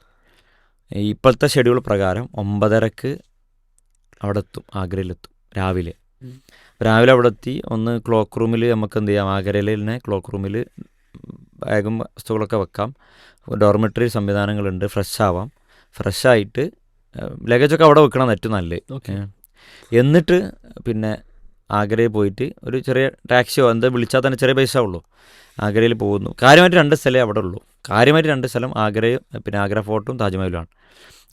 A: ഇപ്പോഴത്തെ ഷെഡ്യൂൾ പ്രകാരം ഒമ്പതരക്ക് അവിടെ എത്തും ആഗ്രയിലെത്തും രാവിലെ. രാവിലെ അവിടെ എത്തി. ഒന്ന് ക്ലോക്ക് റൂമിൽ നമുക്ക് എന്ത് ചെയ്യാം? ആഗ്രയിൽ തന്നെ ക്ലോക്ക് റൂമിൽ ബാഗും വസ്തുക്കളൊക്കെ വെക്കാം. ഡോർമെറ്ററി സംവിധാനങ്ങളുണ്ട്. ഫ്രഷ് ആവാം. ഫ്രഷ് ആയിട്ട് ലഗേജൊക്കെ അവിടെ വെക്കണം ഏറ്റവും നല്ലത്.
B: ഓക്കെ
A: എന്നിട്ട് പിന്നെ ആഗ്രയിൽ പോയിട്ട് ഒരു ചെറിയ ടാക്സിയോ എന്താ വിളിച്ചാൽ തന്നെ ചെറിയ പൈസ ഉള്ളൂ. ആഗ്രയിൽ പോകുന്നു. കാര്യമായിട്ട് രണ്ട് സ്ഥലമേ അവിടെ ഉള്ളൂ. കാര്യമായിട്ട് രണ്ട് സ്ഥലം ആഗ്രയും പിന്നെ ആഗ്ര ഫോർട്ടും താജ്മഹലുമാണ്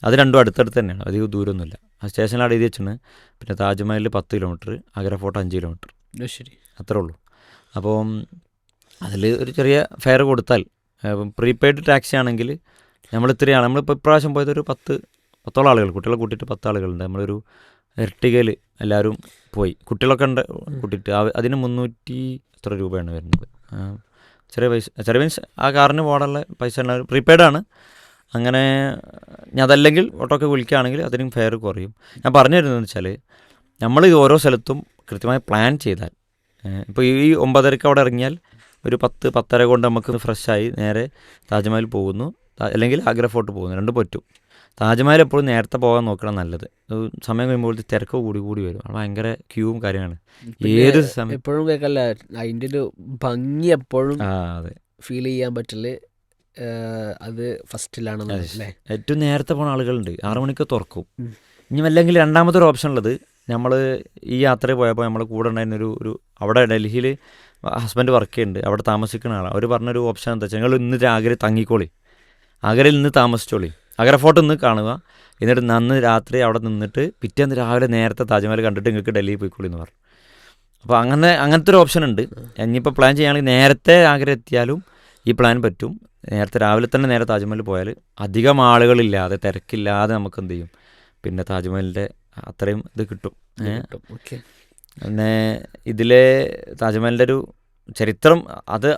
A: അത് രണ്ടും അടുത്തടുത്ത് തന്നെയാണ്. അധികം ദൂരമൊന്നുമില്ല. ആ സ്റ്റേഷനിൽ അവിടെ എഴുതി വെച്ചാണ് പിന്നെ താജ്മഹൽ പത്ത് കിലോമീറ്റർ ആഗ്ര ഫോർട്ട് അഞ്ച് കിലോമീറ്റർ.
B: ശരി.
A: അത്രേ ഉള്ളൂ. അപ്പോൾ അതിൽ ഒരു ചെറിയ ഫെയർ കൊടുത്താൽ പ്രീപെയ്ഡ് ടാക്സി ആണെങ്കിൽ നമ്മൾ ഇത്രയാണ്. നമ്മളിപ്പോൾ ഇപ്രാവശ്യം പോയത് ഒരു പത്ത് പത്തോളം ആളുകൾ കുട്ടികളെ കൂട്ടിയിട്ട് പത്ത് ആളുകളുണ്ട്. നമ്മളൊരു എർട്ടികയിൽ എല്ലാവരും പോയി. കുട്ടികളൊക്കെ ഉണ്ട് കൂട്ടിയിട്ട്. അതിന് മുന്നൂറ്റി എത്ര രൂപയാണ് വരുന്നത്? ചെറിയ പൈസ ചെറിയ മീൻസ് ആ കാറിന് പോകാനുള്ള പൈസ പ്രീപെയ്ഡ് ആണ്. അങ്ങനെ ഞാൻ അതല്ലെങ്കിൽ ഓട്ടോ ഒക്കെ വിളിക്കുകയാണെങ്കിൽ അതിനും ഫെയർ കുറയും. ഞാൻ പറഞ്ഞു തരുന്നതെന്ന് വെച്ചാൽ നമ്മൾ ഈ ഓരോ സ്ഥലത്തും കൃത്യമായി പ്ലാൻ ചെയ്താൽ ഇപ്പോൾ ഈ ഒമ്പതരക്ക് അവിടെ ഇറങ്ങിയാൽ ഒരു പത്ത് പത്തര കൊണ്ട് നമുക്ക് ഫ്രഷായി നേരെ താജ്മഹൽ പോകുന്നു. അല്ലെങ്കിൽ ആഗ്ര ഫോർട്ട് പോകുന്നു. രണ്ട് പറ്റും. താജ്മഹൽ എപ്പോഴും നേരത്തെ പോകാൻ നോക്കണം നല്ലത്. സമയം കഴിയുമ്പോൾ തിരക്ക് കൂടി കൂടി വരും. ഭയങ്കര ക്യൂവും കാര്യമാണ്. ഏത് സമയം
B: എപ്പോഴും കേൾക്കല്ല അതിന്റെ ഒരു ഭംഗി എപ്പോഴും
A: ആ അതെ.
B: ഫീൽ ചെയ്യാൻ പറ്റൽ ഏഹ്, അത് ഫസ്റ്റിലാണെന്ന്. അല്ലേ?
A: ഏറ്റവും നേരത്തെ പോണ ആളുകളുണ്ട്. ആറു മണിക്ക് തുറക്കും. ഇനി അല്ലെങ്കിൽ രണ്ടാമത്തെ ഒരു ഓപ്ഷൻ ഉള്ളത് നമ്മൾ ഈ യാത്ര പോയപ്പോൾ നമ്മൾ കൂടെ ഉണ്ടായിരുന്ന ഒരു അവിടെ ഡൽഹിയിൽ ഹസ്ബൻഡ് വർക്ക് ചെയ്യുന്നുണ്ട്. അവിടെ താമസിക്കുന്ന ആളാണ് അവർ പറഞ്ഞൊരു ഓപ്ഷൻ എന്താ വെച്ചാൽ നിങ്ങൾ ഇന്ന് ആഗ്ര തങ്ങിക്കോളി. ആഗ്രയിൽ നിന്ന് താമസിച്ചോളി. ആഗ്ര ഫോർട്ട് ഇന്ന് കാണുക. എന്നിട്ട് നന്ന് രാത്രി അവിടെ നിന്നിട്ട് പിറ്റേന്ന് രാവിലെ നേരത്തെ താജ്മഹൽ കണ്ടിട്ട് നിങ്ങൾക്ക് ഡൽഹിയിൽ പോയിക്കോളി എന്ന് പറഞ്ഞു. അപ്പോൾ അങ്ങനെ അങ്ങനത്തെ ഒരു ഓപ്ഷൻ ഉണ്ട്. ഇനിയിപ്പോൾ പ്ലാൻ ചെയ്യുകയാണെങ്കിൽ നേരത്തെ ആഗ്ര എത്തിയാലും ഈ പ്ലാൻ പറ്റും. നേരത്തെ രാവിലെ തന്നെ നേരെ താജ്മഹൽ പോയാൽ അധികം ആളുകളില്ലാതെ തിരക്കില്ലാതെ നമുക്ക് എന്ത് ചെയ്യും? പിന്നെ താജ്മഹലിന്റെ അത്രയും ഇത് കിട്ടും. പിന്നെ ഇതിലെ താജ്മഹലിന്റെ ഒരു ചരിത്രം അത്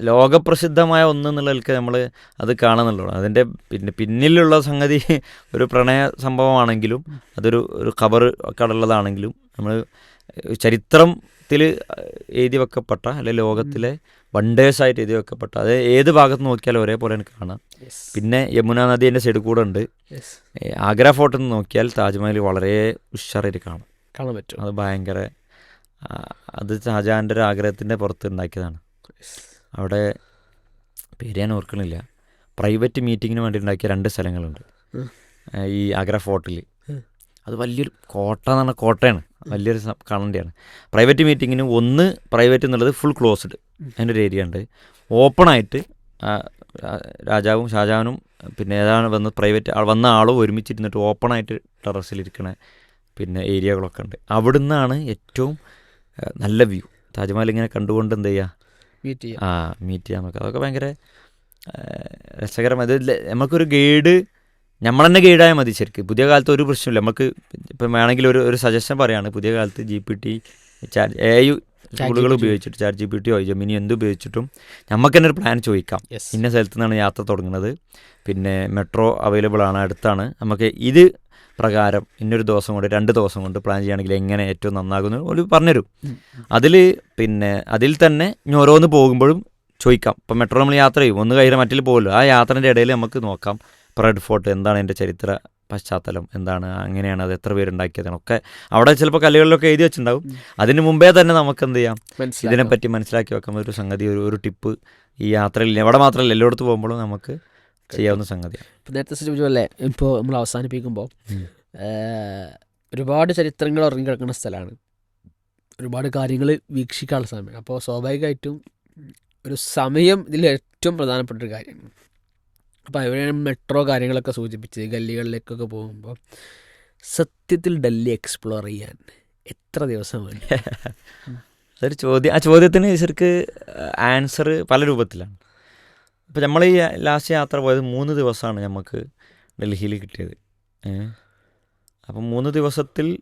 A: ലോകപ്രസിദ്ധമായ ഒന്ന് എന്നുള്ളതിൽക്ക് നമ്മൾ അത് കാണുന്നുള്ളൂ. അതിന്റെ പിന്നെ പിന്നിലുള്ള സംഗതി ഒരു പ്രണയ സംഭവമാണെങ്കിലും അതൊരു ഒരു ഖബർ ഒക്കെ ഉള്ളതാണെങ്കിലും നമ്മൾ ചരിത്രത്തിൽ എഴുതി വെക്കപ്പെട്ട അല്ലെ ലോകത്തിലെ വണ്ടേഴ്സായിട്ട് എഴുതി വെക്കപ്പെട്ട അത് ഏത് ഭാഗത്ത് നോക്കിയാലും ഒരേപോലെ എനിക്ക് കാണാം. പിന്നെ യമുന നദീന്റെ സൈഡിൽ കൂടെ ഉണ്ട്. ആഗ്ര ഫോർട്ടിൽ നിന്ന് നോക്കിയാൽ താജ്മഹൽ വളരെ ഉഷാറായിട്ട് കാണാം.
B: കാണാൻ പറ്റും.
A: അത് ഭയങ്കര അത് ഷാജഹാന്റെ ഒരു ആഗ്രഹത്തിന്റെ പുറത്ത് ഉണ്ടാക്കിയതാണ്. അവിടെ പേര് ഞാൻ ഓർക്കണില്ല. പ്രൈവറ്റ് മീറ്റിങ്ങിന് വേണ്ടി ഉണ്ടാക്കിയ രണ്ട് സ്ഥലങ്ങളുണ്ട്. ഈ ആഗ്ര ഫോർട്ടിൽ. അത് വലിയൊരു കോട്ട എന്ന് പറഞ്ഞാൽ കോട്ടയാണ്. വലിയൊരു കാണേണ്ടതാണ്. പ്രൈവറ്റ് മീറ്റിങ്ങിന് ഒന്ന് പ്രൈവറ്റ് എന്നുള്ളത് ഫുൾ ക്ലോസ്ഡ് അതിന്റെ ഒരു ഏരിയ ഉണ്ട്. ഓപ്പണായിട്ട് രാജാവും ഷാജഹാനും പിന്നെ ഏതാണ് വന്ന് പ്രൈവറ്റ് വന്ന ആളും ഒരുമിച്ചിരുന്നിട്ട് ഓപ്പണായിട്ട് ടെറസിലിരിക്കണ പിന്നെ ഏരിയകളൊക്കെ ഉണ്ട്. അവിടുന്നാണ് ഏറ്റവും ആ, നല്ല വ്യൂ താജ്മഹൽ ഇങ്ങനെ കണ്ടുകൊണ്ട് എന്ത് ചെയ്യുക
B: മീറ്റ് ചെയ്യാം.
A: ആ മീറ്റ് ചെയ്യാൻ നോക്കുക. അതൊക്കെ ഭയങ്കര രസകരം അത് നമുക്കൊരു ഗൈഡ് നമ്മൾ തന്നെ ഗൈഡായാൽ മതി ശരിക്കും. പുതിയ കാലത്ത് ഒരു പ്രശ്നമില്ല. നമുക്ക് ഇപ്പം വേണമെങ്കിൽ ഒരു ഒരു സജഷൻ പറയാണ്. പുതിയ കാലത്ത് G P T A U
B: സ്കൂളുകൾ
A: ഉപയോഗിച്ചിട്ട് ചാറ്റ് ജി പി ടിയോ ജമിനി എന്ത് ഉപയോഗിച്ചിട്ടും നമുക്ക് തന്നെ ഒരു പ്ലാൻ ചോദിക്കാം. ഇന്ന സ്ഥലത്തു നിന്നാണ് യാത്ര തുടങ്ങുന്നത്. പിന്നെ മെട്രോ അവൈലബിൾ ആണ് അടുത്താണ്. നമുക്ക് ഇത് പ്രകാരം ഇന്നൊരു ദിവസം കൊണ്ട് രണ്ട് ദിവസം കൊണ്ട് പ്ലാൻ ചെയ്യുകയാണെങ്കിൽ എങ്ങനെ ഏറ്റവും നന്നാകുന്നു ഒരു പറഞ്ഞുതരും അതിൽ പിന്നെ അതിൽ തന്നെ ഇനി ഓരോന്ന് പോകുമ്പോഴും ചോദിക്കാം. ഇപ്പം മെട്രോ നമ്മൾ യാത്ര ചെയ്യും. ഒന്ന് കയ്യിൽ മറ്റിൽ പോകുമല്ലോ ആ യാത്രേന്റെ ഇടയിൽ നമുക്ക് നോക്കാം. റെഡ് ഫോർട്ട് എന്താണ് എന്റെ ചരിത്ര പശ്ചാത്തലം? എന്താണ്? അങ്ങനെയാണ് അത് എത്ര പേരുണ്ടാക്കിയതാണ് ഒക്കെ അവിടെ ചിലപ്പോൾ കല്ലുകളിലൊക്കെ എഴുതി വെച്ചിട്ടുണ്ടാവും. അതിന് മുമ്പേ തന്നെ നമുക്ക് എന്ത് ചെയ്യാം ഇതിനെപ്പറ്റി മനസ്സിലാക്കി വെക്കുമ്പോൾ ഒരു സംഗതി ഒരു ഒരു ടിപ്പ് ഈ യാത്രയിൽ എവിടെ മാത്രമല്ല എല്ലായിടത്ത് പോകുമ്പോഴും നമുക്ക് ചെയ്യാവുന്ന സംഗതിയാണ്.
B: നേരത്തെ സൂചിപ്പിച്ചല്ലേ ഇപ്പോൾ നമ്മൾ അവസാനിപ്പിക്കുമ്പോൾ. ഒരുപാട് ചരിത്രങ്ങൾ ഉറങ്ങിക്കിടക്കുന്ന സ്ഥലമാണ്. ഒരുപാട് കാര്യങ്ങൾ വീക്ഷിക്കാനുള്ള സമയം. അപ്പോൾ സ്വാഭാവികമായിട്ടും ഒരു സമയം ഇതിൽ ഏറ്റവും പ്രധാനപ്പെട്ട ഒരു കാര്യമാണ്. അപ്പോൾ അവരാണ് മെട്രോ കാര്യങ്ങളൊക്കെ സൂചിപ്പിച്ചത് ഗല്ലികളിലേക്കൊക്കെ പോകുമ്പോൾ സത്യത്തിൽ ഡൽഹി എക്സ്പ്ലോർ ചെയ്യാൻ എത്ര ദിവസം വേണ്ടി?
A: അതൊരു ചോദ്യം. ആ ചോദ്യത്തിന് ശരിക്ക് ആൻസർ പല രൂപത്തിലാണ്. ഇപ്പോൾ നമ്മൾ ഈ ലാസ്റ്റ് യാത്ര പോയത് മൂന്ന് ദിവസമാണ് നമുക്ക് ഡൽഹിയിൽ കിട്ടിയത്. അപ്പം മൂന്ന് ദിവസത്തിൽ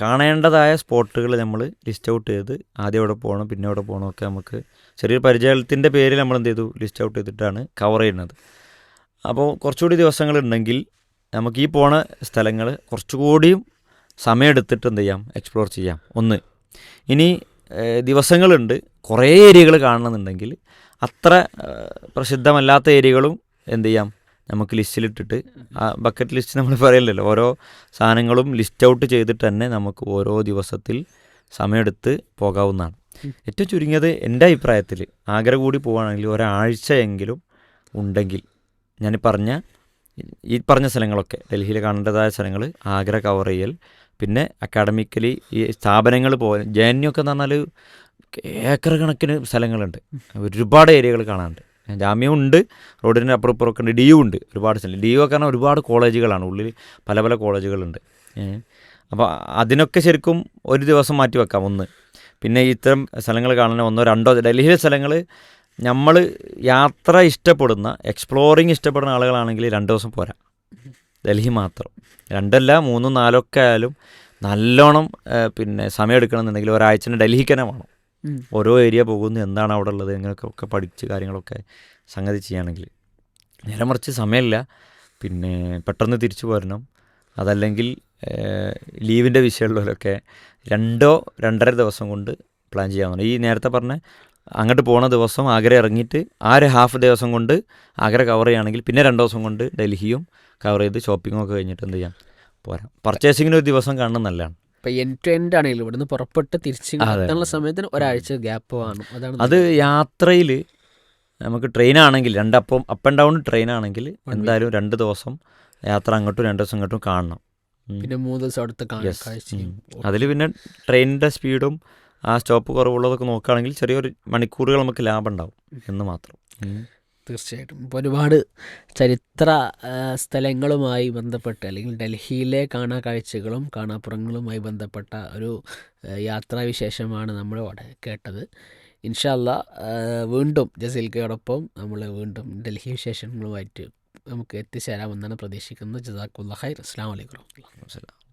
A: കാണേണ്ടതായ സ്പോട്ടുകൾ നമ്മൾ ലിസ്റ്റ് ഔട്ട് ചെയ്ത് ആദ്യം എവിടെ പോകണം പിന്നെ എവിടെ പോകണം ഒക്കെ നമുക്ക് ചെറിയൊരു പരിചയത്തിന്റെ പേരിൽ നമ്മൾ എന്ത് ചെയ്തു? ലിസ്റ്റ് ഔട്ട് ചെയ്തിട്ടാണ് കവർ ചെയ്യുന്നത്. അപ്പോൾ കുറച്ചുകൂടി ദിവസങ്ങളുണ്ടെങ്കിൽ നമുക്ക് ഈ പോണ സ്ഥലങ്ങൾ കുറച്ചുകൂടിയും സമയമെടുത്തിട്ട് എന്ത് ചെയ്യാം? എക്സ്പ്ലോർ ചെയ്യാം. ഒന്ന് ഇനി ദിവസങ്ങളുണ്ട്. കുറേ ഏരിയകൾ കാണണമെന്നുണ്ടെങ്കിൽ അത്ര പ്രസിദ്ധമല്ലാത്ത ഏരിയകളും എന്ത് ചെയ്യാം? നമുക്ക് ലിസ്റ്റിലിട്ടിട്ട് ആ ബക്കറ്റ് ലിസ്റ്റ് നമ്മൾ പറയില്ലല്ലോ ഓരോ സാധനങ്ങളും ലിസ്റ്റ് ഔട്ട് ചെയ്തിട്ട് തന്നെ നമുക്ക് ഓരോ ദിവസത്തിൽ സമയമെടുത്ത് പോകാവുന്നതാണ്. ഏറ്റവും ചുരുങ്ങിയത് എന്റെ അഭിപ്രായത്തിൽ ആഗ്ര കൂടി പോവുകയാണെങ്കിൽ ഒരാഴ്ചയെങ്കിലും ഉണ്ടെങ്കിൽ ഞാൻ പറഞ്ഞ ഈ പറഞ്ഞ സ്ഥലങ്ങളൊക്കെ ഡൽഹിയിൽ കാണേണ്ടതായ സ്ഥലങ്ങൾ ആഗ്ര കവർ ചെയ്യൽ പിന്നെ അക്കാഡമിക്കലി ഈ സ്ഥാപനങ്ങൾ പോലെ ജെ എൻ യു ഒക്കെ എന്ന് പറഞ്ഞാൽ ഏക്കർ കണക്കിന് സ്ഥലങ്ങളുണ്ട്. ഒരുപാട് ഏരിയകൾ കാണാനുണ്ട്. ജാമ്യം ഉണ്ട് റോഡിന്റെ അപ്പുറം ഇപ്പുറമൊക്കെ ഉണ്ട് ഡി യു ഉണ്ട് ഒരുപാട് സ്ഥലം. ഡി യു ഒക്കെ പറഞ്ഞാൽ ഒരുപാട് കോളേജുകളാണ് ഉള്ളിൽ പല പല കോളേജുകളുണ്ട്. അപ്പോൾ അതിനൊക്കെ ശരിക്കും ഒരു ദിവസം മാറ്റി വെക്കാം ഒന്ന്. പിന്നെ ഇത്തരം സ്ഥലങ്ങൾ കാണാൻ ഒന്നോ രണ്ടോ ഡൽഹിയിലെ സ്ഥലങ്ങൾ നമ്മൾ യാത്ര ഇഷ്ടപ്പെടുന്ന എക്സ്പ്ലോറിങ് ഇഷ്ടപ്പെടുന്ന ആളുകളാണെങ്കിൽ രണ്ട് ദിവസം പോരാ. ഡൽഹി മാത്രം. രണ്ടല്ല മൂന്നും നാലൊക്കെ ആയാലും നല്ലോണം പിന്നെ സമയം എടുക്കണമെന്നുണ്ടെങ്കിൽ ഒരാഴ്ചന് ഡൽഹിക്ക് തന്നെ വേണം. ഓരോ ഏരിയ പോകുന്നു എന്താണ് അവിടെ ഉള്ളത് എങ്ങനെയൊക്കെ ഒക്കെ പഠിച്ച് കാര്യങ്ങളൊക്കെ സംഗതി ചെയ്യുകയാണെങ്കിൽ. നേരെ മറിച്ച് സമയമില്ല. പിന്നെ പെട്ടെന്ന് തിരിച്ചു പോരണം. അതല്ലെങ്കിൽ ലീവിന്റെ വിഷയമുള്ളവരൊക്കെ രണ്ടോ രണ്ടര ദിവസം കൊണ്ട് പ്ലാൻ ചെയ്യാവുന്നതാണ്. ഈ നേരത്തെ പറഞ്ഞ അങ്ങോട്ട് പോണ ദിവസം ആഗ്ര ഇറങ്ങിയിട്ട് ആ ഒരു ഹാഫ് ദിവസം കൊണ്ട് ആഗ്ര കവർ ചെയ്യുകയാണെങ്കിൽ പിന്നെ രണ്ട് ദിവസം കൊണ്ട് ഡൽഹിയും കവർ ചെയ്ത് ഷോപ്പിങ്ങും ഒക്കെ കഴിഞ്ഞിട്ട് എന്ത് ചെയ്യാം? പോരാം. പർച്ചേസിങ്ങിന് ഒരു ദിവസം കാണുന്നത് നല്ലതാണ്.
B: ഇപ്പൊ എൻ ടു എൻഡ് ആണെങ്കിലും ഇവിടുന്ന് പുറപ്പെട്ട് തിരിച്ച്. എത്താനുള്ള സമയത്തിന് ഒരാഴ്ച ഗ്യാപ്പ് കാണും അതാണ്
A: അത് യാത്രയിൽ നമുക്ക് ട്രെയിൻ ആണെങ്കിൽ രണ്ട് അപ്പം അപ്പ് ആൻഡ് ഡൗൺ ട്രെയിൻ
B: ആണെങ്കിൽ
A: എന്തായാലും രണ്ട് ദിവസം യാത്ര അങ്ങോട്ടും രണ്ട് ദിവസം ഇങ്ങോട്ടും കാണണം.
B: പിന്നെ മൂന്ന് ദിവസം അടുത്ത്
A: അതിൽ പിന്നെ ട്രെയിനിന്റെ സ്പീഡും ആ സ്റ്റോപ്പ് കുറവുള്ളതൊക്കെ നോക്കുകയാണെങ്കിൽ ചെറിയൊരു മണിക്കൂറുകൾ നമുക്ക് ലാഭം ഉണ്ടാവും എന്ന് മാത്രം.
B: തീർച്ചയായിട്ടും. ഇപ്പോൾ ഒരുപാട് ചരിത്ര സ്ഥലങ്ങളുമായി ബന്ധപ്പെട്ട് അല്ലെങ്കിൽ ഡൽഹിയിലെ കാണാ കാഴ്ചകളും കാണാപ്പുറങ്ങളുമായി ബന്ധപ്പെട്ട ഒരു യാത്രാവിശേഷമാണ് നമ്മൾ കേട്ടത്. ഇൻഷല്ല വീണ്ടും ജസീൽക്കയോടൊപ്പം നമ്മൾ വീണ്ടും ഡൽഹി വിശേഷങ്ങളുമായിട്ട് നമുക്ക് എത്തിച്ചേരാമെന്നാണ് പ്രതീക്ഷിക്കുന്നത്. ജസാഖുല്ല ഹൈർ അസ്സാം വലൈക്കും
A: മനസ്സിലാവും